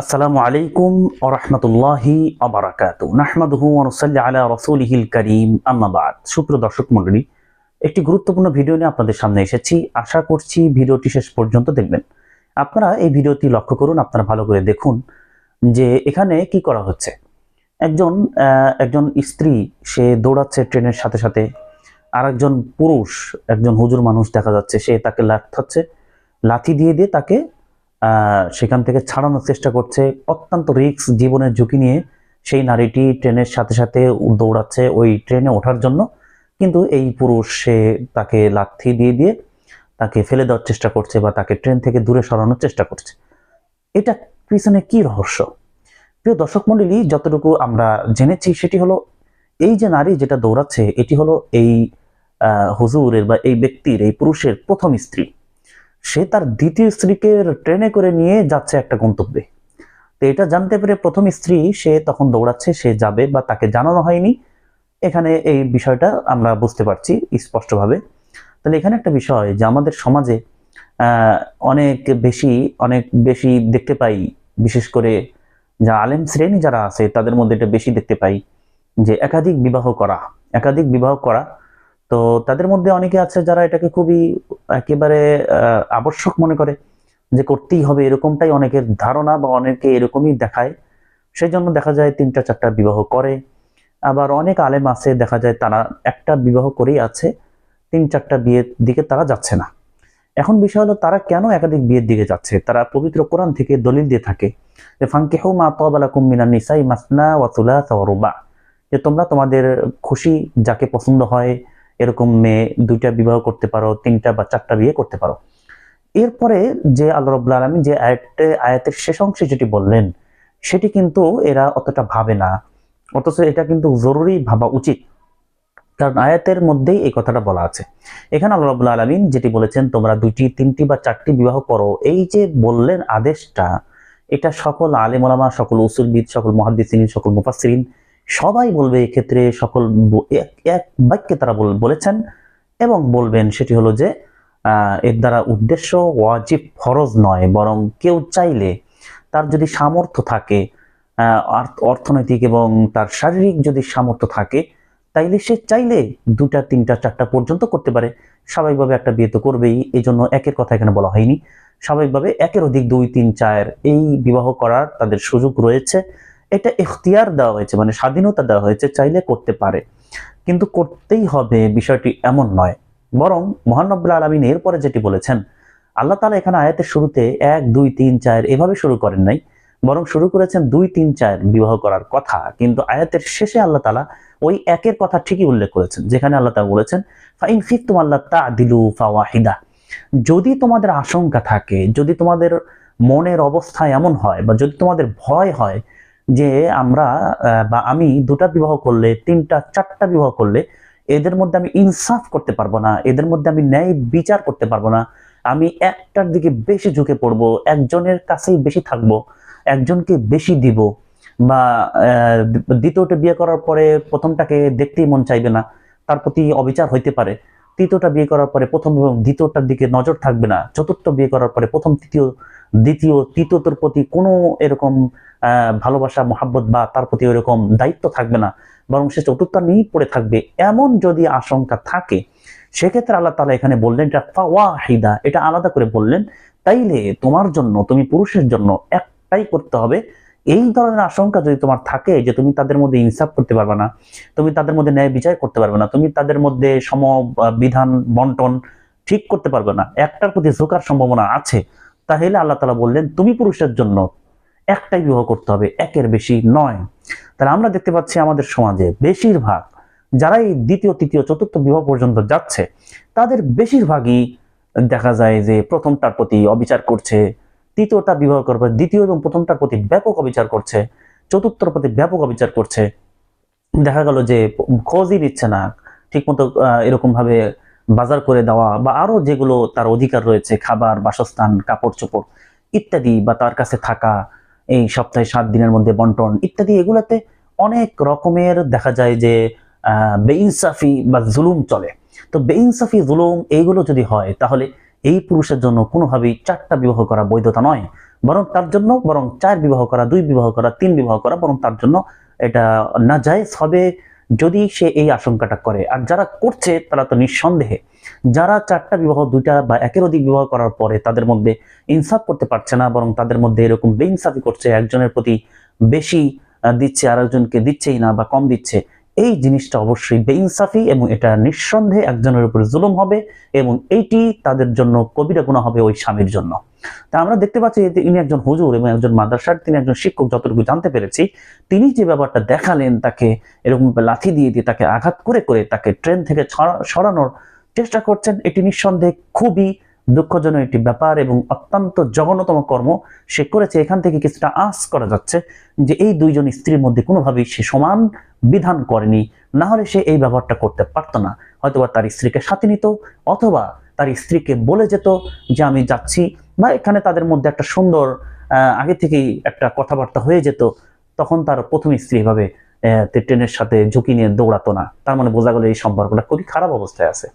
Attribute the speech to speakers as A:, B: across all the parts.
A: আসসালামু আলাইকুম ওরহমতুল্লাহি আবরাকাত নাহমাদুহু অনুসাল্লি আলা রসুলিহিল করিম। আম্মাবাদ সুপ্রিয় দর্শক মণ্ডলী, একটি গুরুত্বপূর্ণ ভিডিও নিয়ে আপনাদের সামনে এসেছি। আশা করছি ভিডিওটি শেষ পর্যন্ত দেখবেন। আপনারা এই ভিডিওটি লক্ষ্য করুন, আপনারা ভালো করে দেখুন যে এখানে কি করা হচ্ছে। একজন একজন স্ত্রী, সে দৌড়াচ্ছে ট্রেনের সাথে সাথে। আর একজন পুরুষ, একজন হুজুর মানুষ দেখা যাচ্ছে, সে তাকে লাথাচ্ছে লাথি দিয়ে দিয়ে তাকে সেখান থেকে ছাড়ানোর চেষ্টা করছে। অত্যন্ত রিস্ক জীবনের ঝুঁকি নিয়ে সেই নারীটি ট্রেনের সাথে সাথে দৌড়াচ্ছে ওই ট্রেনে ওঠার জন্য। কিন্তু এই পুরুষ, সে তাকে লাথি দিয়ে দিয়ে তাকে ফেলে দেওয়ার চেষ্টা করছে বা তাকে ট্রেন থেকে দূরে সরানোর চেষ্টা করছে। এটা পিছনে কি রহস্য? প্রিয় দর্শক মণ্ডলী যতটুকু আমরা জেনেছি সেটি হলো, এই যে নারী যেটা দৌড়াচ্ছে, এটি হলো এই হুজুরের বা এই ব্যক্তির, এই পুরুষের প্রথম স্ত্রী। সে তার দ্বিতীয় স্ত্রীকে ট্রেনে করে নিয়ে যাচ্ছে একটা গন্তব্যে। তো এটা জানতে পেরে প্রথম স্ত্রী সে তখন দৌড়াচ্ছে, সে যাবে বা তাকে জানানো হয়নি। এখানে এই বিষয়টা আমরা বুঝতে পারছি স্পষ্টভাবে। তাহলে এখানে একটা বিষয় যে আমাদের সমাজে অনেক বেশি অনেক বেশি দেখতে পাই, বিশেষ করে যা আলেম শ্রেণি যারা আছে, তাদের মধ্যে এটা বেশি দেখতে পাই যে একাধিক বিবাহ করা, একাধিক বিবাহ করা তো তাদের মধ্যে অনেকে আছে যারা এটাকে খুবই একেবারে আবশ্যক মনে করে যে করতেই হবে এরকমটাই অনেকের ধারণা বা অনেকে এরকমই দেখায়। সেই জন্য দেখা যায় তিনটা চারটা বিবাহ করে। আবার অনেক আলেম আছে, দেখা যায় তারা একটা বিবাহ করেই আছে, তিন চারটা বিয়ের দিকে তারা যাচ্ছে না। এখন বিষয় হলো তারা কেন একাধিক বিয়ের দিকে যাচ্ছে? তারা পবিত্র কোরআন থেকে দলিল দিয়ে থাকে যে ফাঙ্কেহু মা তাবালাকুম মিনান নিসাই মাসনা ওয়া সুলাসা ওয়া যে তোমরা তোমাদের খুশি যাকে পছন্দ হয় এরকম মেয়ে দুইটা বিবাহ করতে পারো, তিনটা বা চারটা বিয়ে করতে পারো। এরপরে যে আল্লাহ রব্লা আলমী যে আয়াতে আয়াতের শেষ অংশে যেটি বললেন, সেটি কিন্তু এরা অতটা ভাবে না। অথচ এটা কিন্তু জরুরি ভাবা উচিত। কারণ আয়াতের মধ্যেই এই কথাটা বলা আছে। এখানে আল্লাহ রব্লা আলমিন যেটি বলেছেন, তোমরা দুইটি, তিনটি বা চারটি বিবাহ করো। এই যে বললেন আদেশটা, এটা সকল আলেমলামা সকল উসুলবিদ, সকল মহাদ্দিসিন, সকল মুফাসসিরিন সবাই বলবে এক্ষেত্রে সকল এক বাক্যে তারা বল- বলেছেন এবং বলবেন সেটি হলো যে এর দ্বারা উদ্দেশ্য ওয়াজিব ফরজ নয়, বরং কেউ চাইলে তার যদি সামর্থ্য থাকে অর্থনৈতিক এবং তার শারীরিক যদি সামর্থ্য থাকে, তাইলে সে চাইলে দুটা, তিনটা, চারটা পর্যন্ত করতে পারে। স্বাভাবিকভাবে একটা বিয়ে তো করবেই এই জন্য একের কথা এখানে বলা হয়নি। স্বাভাবিকভাবে একের অধিক দুই, তিন, চার এই বিবাহ করার তাদের সুযোগ রয়েছে। এটা এখতিয়ার দেওয়া হয়েছে মানে স্বাধীনতা দেওয়া হয়েছে, চাইলে করতে পারে। কিন্তু করতেই হবে বিষয়টি এমন নয়। বরং মহানব্বুল আলমিন এরপরে যেটি বলেছেন, আল্লাহ তালা এখানে আয়াতের শুরুতে এক, দুই, তিন, চার এভাবে শুরু করেন নাই, বরং শুরু করেছেন দুই, তিন, চার বিবাহ করার কথা। কিন্তু আয়াতের শেষে আল্লাহ তালা ওই একের কথা ঠিকই উল্লেখ করেছেন, যেখানে আল্লাহ তালা বলেছেন, ফাইন ফিফতুম আল্লাহ তা দিলু ফাওয়াহিদা। যদি তোমাদের আশঙ্কা থাকে, যদি তোমাদের মনের অবস্থা এমন হয় বা যদি তোমাদের ভয় হয় যে আমরা বা আমি দুটা বিবাহ করলে, তিনটা, চারটা বিবাহ করলে, এদের মধ্যে আমি ইনসাফ করতে পারব না, এদের মধ্যে আমি ন্যায় বিচার করতে পারব না। আমি একটার দিকে বেশি ঝুঁকে পড়ব, একজনের কাছেই বেশি থাকব, একজনকে বেশি দিব, বা দ্বিতীয়টা বিয়ে করার পরে প্রথমটাকে দেখতেই মন চাইবে না, তার প্রতি অবিচার হইতে পারে। তৃতীয়টা বিয়ে করার পরে প্রথম এবং দ্বিতীয়টার দিকে নজর থাকবে না, চতুর্থ বিয়ে করার পরে প্রথম, তৃতীয় দ্বিতীয় তৃতীয়তর প্রতি কোনো এরকম ভালোবাসা, মহাব্বত বা তার প্রতি ওইরকম দায়িত্ব থাকবে না। বরং সে চতুর্থ নিয়েই পড়ে থাকবে। এমন যদি আশঙ্কা থাকে, সেক্ষেত্রে আল্লাহ তালা এখানে বললেন এটা ফাওয়াহিদা এটা আলাদা করে বললেন, তাইলে তোমার জন্য, তুমি পুরুষের জন্য একটাই করতে হবে। এই ধরনের আশঙ্কা যদি তোমার থাকে যে তুমি তাদের মধ্যে ইনসাফ করতে পারবে না, তুমি তাদের মধ্যে ন্যায় বিচার করতে পারবে না, তুমি তাদের মধ্যে সম বিধান বন্টন ঠিক করতে পারবে না, একটার প্রতি ঝোঁকার সম্ভাবনা আছে তাহলে আল্লাহ তালা বললেন তুমি পুরুষের জন্য একটাই বিবাহ করতে হবে একের বেশি নয়। তাহলে আমরা দেখতে পাচ্ছি আমাদের সমাজে বেশিরভাগ যারা এই দ্বিতীয় তৃতীয় চতুর্থ বিবাহ পর্যন্ত যাচ্ছে তাদের বেশিরভাগই দেখা যায় যে প্রথমটার প্রতি অবিচার করছে তৃতীয়টা বিবাহ করবে দ্বিতীয় এবং প্রথমটার প্রতি ব্যাপক অবিচার করছে চতুর্থর প্রতি ব্যাপক অবিচার করছে। দেখা গেল যে খোঁজই নিচ্ছে না ঠিকমতো আহ, এরকম ভাবে বাজার করে দেওয়া বা আরও যেগুলো তার অধিকার রয়েছে, খাবার, বাসস্থান কাপড় চোপড় ইত্যাদি বা তার কাছে থাকা এই সপ্তাহে সাত দিনের মধ্যে বন্টন ইত্যাদি, এগুলাতে অনেক রকমের দেখা যায় যে বেইনসাফি বা জুলুম চলে। তো বেইনসাফি, জুলুম এইগুলো যদি হয়, তাহলে এই পুরুষের জন্য কোনোভাবেই চারটা বিবাহ করা বৈধতা নয়। বরং তার জন্য, বরং চার বিবাহ করা, দুই বিবাহ করা, তিন বিবাহ করা, বরং তার জন্য এটা না যায় হবে। যদি সে এই আশঙ্কাটা করে। আর যারা করছে, তারা তো নিঃসন্দেহে। যারা চারটা বিবাহ, দুইটা বা একের অধিক বিবাহ করার পরে তাদের মধ্যে ইনসাফ করতে পারছে না, বরং তাদের মধ্যে এরকম বেইনসাফি করছে, একজনের প্রতি বেশি দিচ্ছে আর একজনকে দিচ্ছেই না বা কম দিচ্ছে এই জিনিসটা অবশ্যই বেইনসাফি এবং এটা নিঃসন্দেহে একজনের উপর জুলুম হবে এবং এইটি তাদের জন্য কবিরা গুণা হবে ওই স্বামীর জন্য। তা আমরা দেখতে পাচ্ছি যে ইনি একজন হুজুর এবং একজন মাদ্রাসার, তিনি একজন শিক্ষক, যতটুকু জানতে পেরেছি, তিনি যে ব্যাপারটা দেখালেন তাকে এরকম লাথি দিয়ে দিয়ে তাকে আঘাত করে করে তাকে ট্রেন থেকে সরানোর চেষ্টা করছেন, এটি নিঃসন্দেহে খুবই দুঃখজনক একটি ব্যাপার এবং অত্যন্ত জঘন্যতম কর্ম সে করেছে, এখান থেকে কিছুটা আঁচ করা যাচ্ছে যে এই দুইজন স্ত্রীর মধ্যে কোনোভাবেই সে সমান বিধান করেনি। না হলে সে এই ব্যাপারটা করতে পারতো না। হয়তোবা তার স্ত্রীকে সাথে নিত অথবা তার স্ত্রীকে বলে যেত যে, আমি যাচ্ছি। বা এখানে তাদের মধ্যে একটা সুন্দর আগে থেকেই একটা কথাবার্তা হয়ে যেত। তখন তার প্রথম স্ত্রী ভাবে ট্রেনের সাথে ঝুঁকি নিয়ে দৌড়াতো না। তার মানে বোঝা গেল এই সম্পর্কটা খুবই খারাপ অবস্থায় আছে।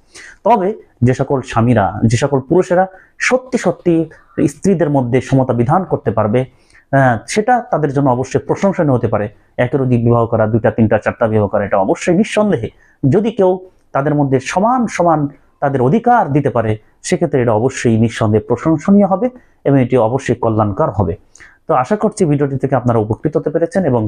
A: তবে যে সকল স্বামীরা, যে সকল পুরুষেরা সত্যি সত্যি স্ত্রীদের মধ্যে সমতা বিধান করতে পারবে সেটা তাদের জন্য অবশ্যই প্রশংসনীয় হতে পারে। একের অধিক বিবাহ করা, দুইটা, তিনটা, চারটা বিবাহ করা, এটা অবশ্যই নিঃসন্দেহে। যদি কেউ তাদের মধ্যে সমান সমান তাদের অধিকার দিতে পারে, সেক্ষেত্রে এটা অবশ্যই নিঃসন্দেহে প্রশংসনীয় হবে এবং এটি অবশ্যই কল্যাণকর হবে। তো আশা করছি ভিডিওটি থেকে আপনারা উপকৃত হতে পেরেছেন এবং